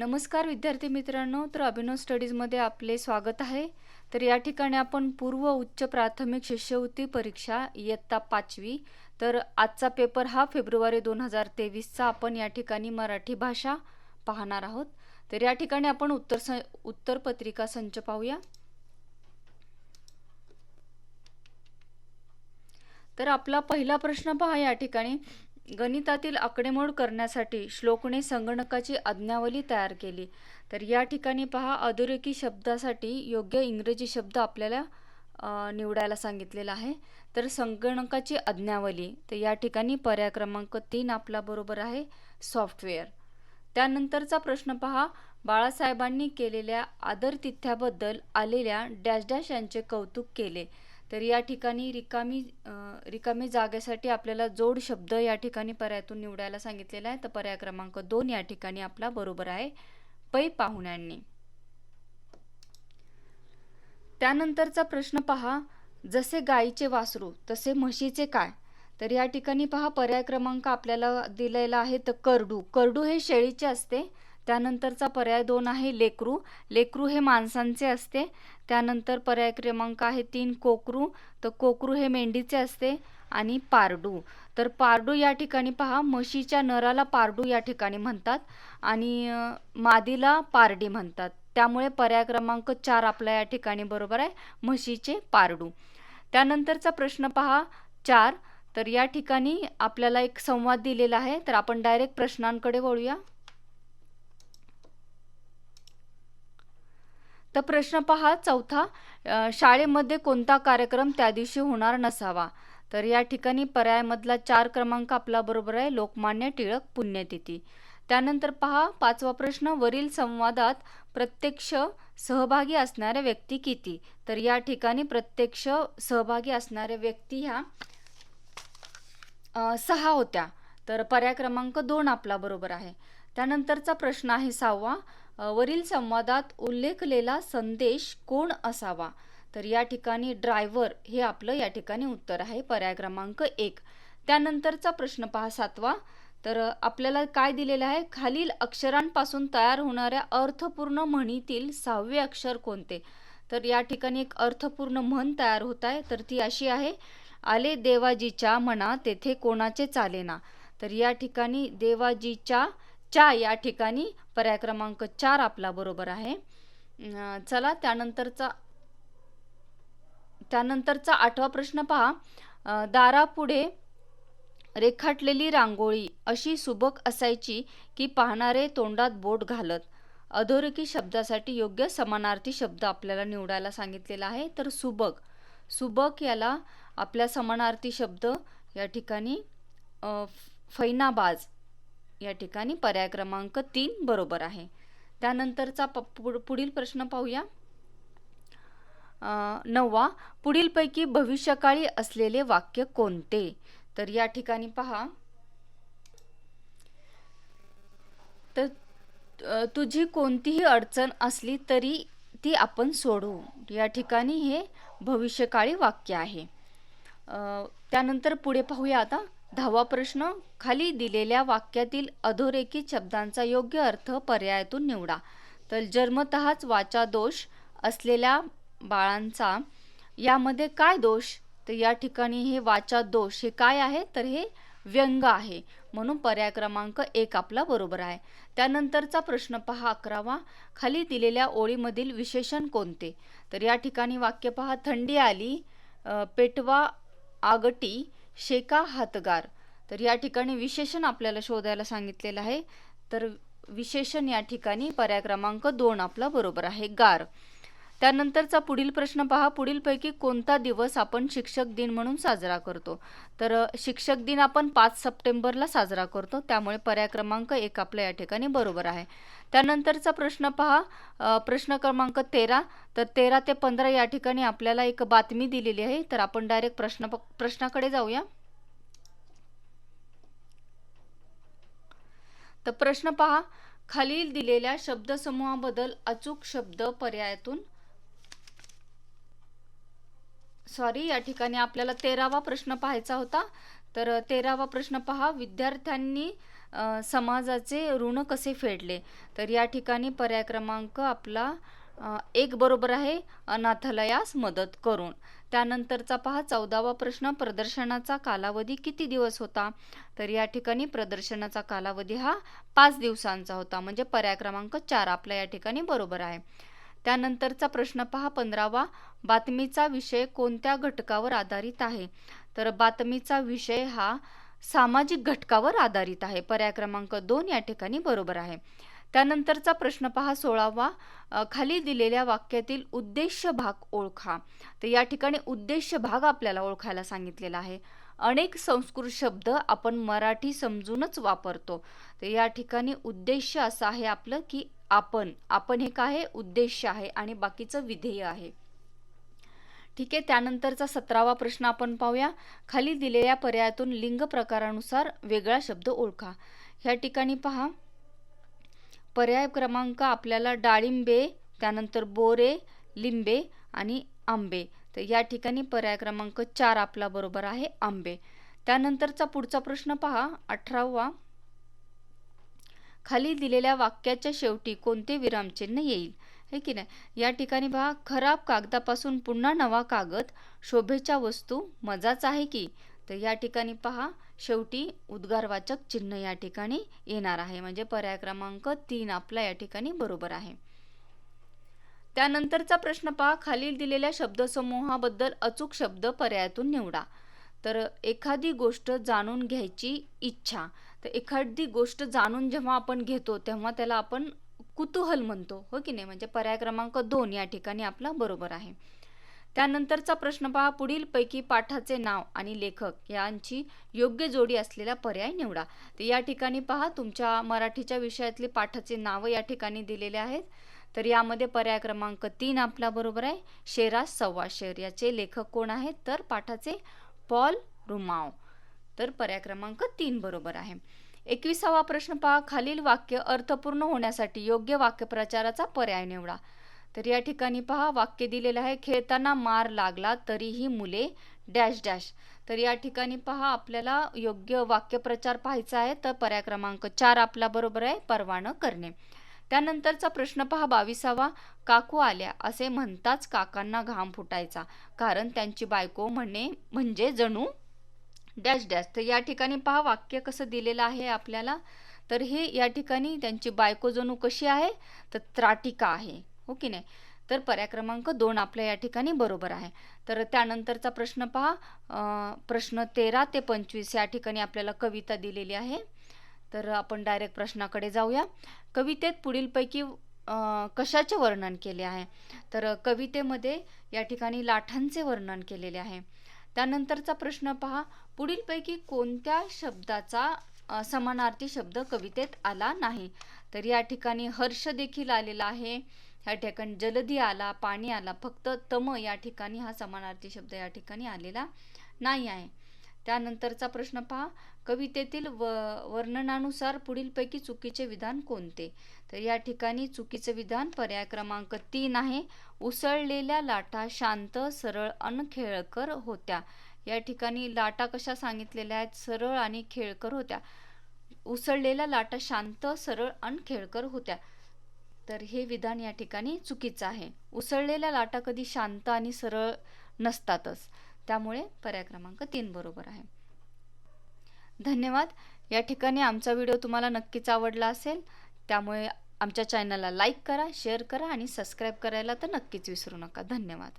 नमस्कार विद्यार्थी मित्रांनो तर अभिनव स्टडीजमध्ये आपले स्वागत आहे. तर या ठिकाणी आपण पूर्व उच्च प्राथमिक शिष्यवृत्ती परीक्षा इयत्ता पाचवी तर आजचा पेपर हा फेब्रुवारी दोन हजार तेवीसचा आपण या ठिकाणी मराठी भाषा पाहणार आहोत. तर या ठिकाणी आपण उत्तर स उत्तर पत्रिका संच पाहूया. तर आपला पहिला प्रश्न पहा या ठिकाणी. गणितातील आकडेमोड करण्यासाठी श्लोकने संगणकाची आज्ञावली तयार केली. तर या ठिकाणी पहा अधोरेखी शब्दासाठी योग्य इंग्रजी शब्द आपल्याला निवडायला सांगितलेला आहे. तर संगणकाची आज्ञावली तर या ठिकाणी पर्याय क्रमांक तीन आपला बरोबर आहे सॉफ्टवेअर. त्यानंतरचा प्रश्न पहा बाळासाहेबांनी केलेल्या आदरतिथ्याबद्दल आलेल्या डॅश डॅश यांचे कौतुक केले. तर या ठिकाणी रिकामी रिकामी जागेसाठी आपल्याला जोड शब्द या ठिकाणी पर्यायातून निवडायला सांगितलेला आहे. तर पर्याय क्रमांक दोन या ठिकाणी आपला बरोबर आहे. पै पाहुण्यांनी. त्यानंतरचा प्रश्न पहा. जसे गायीचे वासरू तसे म्हशीचे काय? तर या ठिकाणी पहा पर्याय क्रमांक आपल्याला दिलेला आहे तर करडू. करडू हे शेळीचे असते. त्यानंतरचा पर्याय दोन आहे लेकरू. लेकरू हे माणसांचे असते. त्यानंतर पर्याय क्रमांक आहे तीन कोकरू. तर कोकरू हे मेंढीचे असते आणि पारडू. तर पारडू या ठिकाणी पहा म्हशीच्या नराला पारडू या ठिकाणी म्हणतात आणि मादीला पारडी म्हणतात. त्यामुळे पर्याय क्रमांक चार आपला या ठिकाणी बरोबर आहे म्हशीचे पारडू. त्यानंतरचा प्रश्न पहा चार. तर या ठिकाणी आपल्याला एक संवाद दिलेला आहे. तर आपण डायरेक्ट प्रश्नांकडे वळूया. तर प्रश्न पहा चौथा शाळेमध्ये कोणता कार्यक्रम त्या दिवशी होणार नसावा? तर या ठिकाणी पर्यायमधला चार क्रमांक आपला बरोबर आहे लोकमान्य टिळक पुण्यतिथी. त्यानंतर पहा पाचवा प्रश्न वरील संवादात प्रत्यक्ष सहभागी असणाऱ्या व्यक्ती किती? तर या ठिकाणी प्रत्यक्ष सहभागी असणाऱ्या व्यक्ती ह्या सहा होत्या. तर पर्याय क्रमांक दोन आपला बरोबर आहे. त्यानंतरचा प्रश्न आहे सहावा वरील संवादात उल्लेखलेला संदेश कोण असावा? तर या ठिकाणी ड्रायव्हर हे आपलं या ठिकाणी उत्तर आहे पर्याय क्रमांक एक. त्यानंतरचा प्रश्न पहा सातवा. तर आपल्याला काय दिलेलं आहे? खालील अक्षरांपासून तयार होणाऱ्या अर्थपूर्ण म्हणीतील सहावे अक्षर कोणते? तर या ठिकाणी एक अर्थपूर्ण म्हण तयार होत आहे. तर ती अशी आहे आले देवाजीच्या म्हणा तेथे कोणाचे चालेना? तर या ठिकाणी देवाजीच्या च्या या ठिकाणी पर्याय क्रमांक चार आपला बरोबर आहे. चला त्यानंतरचा त्यानंतरचा आठवा प्रश्न पहा. दारापुढे रेखाटलेली रांगोळी अशी सुबक असायची की पाहणारे तोंडात बोट घालत. अधोरेखी शब्दासाठी योग्य समानार्थी शब्द आपल्याला निवडायला सांगितलेला आहे. तर सुबक सुबक याला आपल्या समानार्थी शब्द या ठिकाणी फैनाबाज या ठिकाणी पर्याय क्रमांक तीन बरोबर आहे. त्यानंतरचा प पुढील प्रश्न पाहूया. नववा पुढीलपैकी भविष्यकाळी असलेले वाक्य कोणते? तर या ठिकाणी पहा. तर तुझी कोणतीही अडचण असली तरी ती आपण सोडवू. या ठिकाणी हे भविष्यकाळी वाक्य आहे. त्यानंतर पुढे पाहूया आता. दहावा प्रश्न खाली दिलेल्या वाक्यातील अधोरेखित शब्दांचा योग्य अर्थ पर्यायातून निवडा. तर जन्मतःच वाचा दोष असलेल्या बाळांचा यामध्ये काय दोष? तर या ठिकाणी हे वाचा दोष हे काय आहे? तर हे व्यंग आहे. म्हणून पर्याय क्रमांक एक आपला बरोबर आहे. त्यानंतरचा प्रश्न पहा अकरावा. खाली दिलेल्या ओळीमधील विशेषण कोणते? तर या ठिकाणी वाक्य पहा थंडी आली पेटवा आगटी शेका हातगार. तर या ठिकाणी विशेषण आपल्याला शोधायला सांगितलेलं आहे. तर विशेषण या ठिकाणी पर्याय क्रमांक दोन आपला बरोबर आहे. गार. त्यानंतरचा पुढील प्रश्न पहा. पुढीलपैकी कोणता दिवस आपण शिक्षक दिन म्हणून साजरा करतो? तर शिक्षक दिन आपण पाच सप्टेंबरला साजरा करतो. त्यामुळे पर्याय क्रमांक एक आपला या ठिकाणी बरोबर आहे. त्यानंतरचा प्रश्न पहा. प्रश्न क्रमांक तेरा. तर तेरा ते पंधरा या ठिकाणी आपल्याला एक बातमी दिलेली आहे. तर आपण डायरेक्ट प्रश्न प्रश्नाकडे जाऊया. तर प्रश्न पहा. खालील दिलेल्या शब्दसमूहाबद्दल अचूक शब्द पर्यायातून सॉरी या ठिकाणी आपल्याला तेरावा प्रश्न पाहायचा होता. तर तेरावा प्रश्न पहा. विद्यार्थ्यांनी समाजाचे ऋण कसे फेडले? तर या ठिकाणी पर्याय क्रमांक आपला एक बरोबर आहे. अनाथालयास मदत करून. त्यानंतरचा पहा. चौदावा प्रश्न. प्रदर्शनाचा कालावधी किती दिवस होता? तर या ठिकाणी प्रदर्शनाचा कालावधी हा पाच दिवसांचा होता. म्हणजे पर्याय क्रमांक चार आपला या ठिकाणी बरोबर आहे. त्यानंतरचा प्रश्न पहा पंधरावा. बातमीचा विषय कोणत्या घटकावर आधारित आहे? तर बातमीचा विषय हा सामाजिक घटकावर आधारित आहे. पर्याय क्रमांक दोन या ठिकाणी बरोबर आहे. त्यानंतरचा प्रश्न पहा सोळावा. खाली दिलेल्या वाक्यातील उद्देश भाग ओळखा. तर या ठिकाणी उद्देश भाग आपल्याला ओळखायला सांगितलेला आहे. अनेक संस्कृत शब्द आपण मराठी समजूनच वापरतो. तर या ठिकाणी उद्देश असं आहे आपलं की आपण आपण हे काय आहे? आहे आणि बाकीचं विधेय आहे. ठीक आहे त्यानंतरचा सतरावा प्रश्न आपण पाहूया. खाली दिलेल्या पर्यायातून लिंग प्रकारानुसार वेगळा शब्द ओळखा. ह्या ठिकाणी पहा. पर्याय क्रमांक आपल्याला डाळिंबे त्यानंतर बोरे लिंबे आणि आंबे. तर या ठिकाणी पर्याय क्रमांक चार आपला बरोबर आहे आंबे. त्यानंतरचा पुढचा प्रश्न पहा. अठरावा. खाली दिलेल्या वाक्याच्या शेवटी कोणते विरामचिन्ह येईल? हे की नाही? या ठिकाणी पहा. खराब कागदापासून पुन्हा नवा कागद. शोभेच्या वस्तू मजाच आहे की? तर या ठिकाणी पहा. शेवटी उद्गारवाचक चिन्ह या ठिकाणी येणार आहे. म्हणजे पर्याय क्रमांक तीन आपला या ठिकाणी बरोबर आहे. त्यानंतरचा प्रश्न पहा. खालील दिलेल्या शब्दसमूहाबद्दल अचूक शब्द पर्यायातून निवडा. तर एखादी गोष्ट जाणून घ्यायची इच्छा तर एखादी गोष्ट जाणून जेव्हा आपण घेतो तेव्हा त्याला आपण कुतूहल म्हणतो. हो की नाही? म्हणजे पर्याय क्रमांक दोन या ठिकाणी आपला बरोबर आहे. त्यानंतरचा प्रश्न पहा. पुढील पैकी पाठाचे नाव आणि लेखक यांची योग्य जोडी असलेला पर्याय निवडा. तर या ठिकाणी पहा. तुमच्या मराठीच्या विषयातले पाठाचे नावं या ठिकाणी दिलेले आहेत. तर यामध्ये पर्याय क्रमांक तीन आपला बरोबर आहे. शेरा सव्वा शेर. याचे लेखक कोण आहेत? तर पाठाचे पॉल रुमाव. तर पर्याय क्रमांक तीन बरोबर आहे. एकविसावा प्रश्न पहा. खालील वाक्य अर्थपूर्ण होण्यासाठी योग्य वाक्यप्रचाराचा पर्याय निवडा. तर या ठिकाणी पहा. वाक्य दिलेलं आहे. खेळताना मार लागला तरीही मुले डॅश डॅश. तर या ठिकाणी पहा. आपल्याला योग्य वाक्यप्रचार पाहायचा आहे. तर पर्याय क्रमांक चार आपला बरोबर आहे. परवानं करणे. त्यानंतरचा प्रश्न पहा बावीसावा. काकू आल्या. असे म्हणताच काकांना घाम फुटायचा. कारण त्यांची बायको म्हणे म्हणजे जणू डॅश डॅश. तर या ठिकाणी पहा वाक्य कसं दिलेलं आहे आपल्याला. तर हे या ठिकाणी त्यांची बायको जणू कशी आहे? तर त्राटिका आहे. हो की नाही? तर पर्याय क्रमांक दोन आपल्या या ठिकाणी बरोबर आहे. तर त्यानंतरचा प्रश्न पहा. प्रश्न तेरा ते पंचवीस या ठिकाणी आपल्याला कविता दिलेली आहे. तर आपण डायरेक्ट प्रश्नाकडे जाऊया. कवितेत पुढीलपैकी कशाचे वर्णन केले आहे? तर कवितेमध्ये या ठिकाणी लाठांचे वर्णन केलेले आहे. त्यानंतरचा प्रश्न पहा. पुढीलपैकी कोणत्या शब्दाचा समानार्थी शब्द कवितेत आला नाही? तर या ठिकाणी हर्ष देखील आलेला आहे. या ठिकाणी जलदी आला पाणी आला फक्त तम या ठिकाणी हा समानार्थी शब्द या ठिकाणी आलेला नाही आहे. त्यानंतरचा प्रश्न पहा. कवितेतील व वर्णनानुसार पुढीलपैकी चुकीचे विधान कोणते? तर या ठिकाणी चुकीचे विधान पर्याय क्रमांक तीन आहे. उसळलेल्या लाटा शांत सरळ अनखेळकर होत्या. या ठिकाणी लाटा कशा सांगितलेल्या आहेत? सरळ आणि खेळकर होत्या. उसळलेल्या लाटा शांत सरळ आणि खेळकर होत्या. तर हे विधान या ठिकाणी चुकीचं आहे. उसळलेल्या लाटा कधी शांत आणि सरळ नसतातच. त्यामुळे पर्याय क्रमांक तीन बरोबर आहे. धन्यवाद. या ठिकाणी आमचा व्हिडिओ तुम्हाला नक्कीच आवडला असेल त्यामुळे आमच्या चॅनलला लाईक करा शेअर करा आणि सबस्क्राईब करायला तर नक्कीच विसरू नका. धन्यवाद.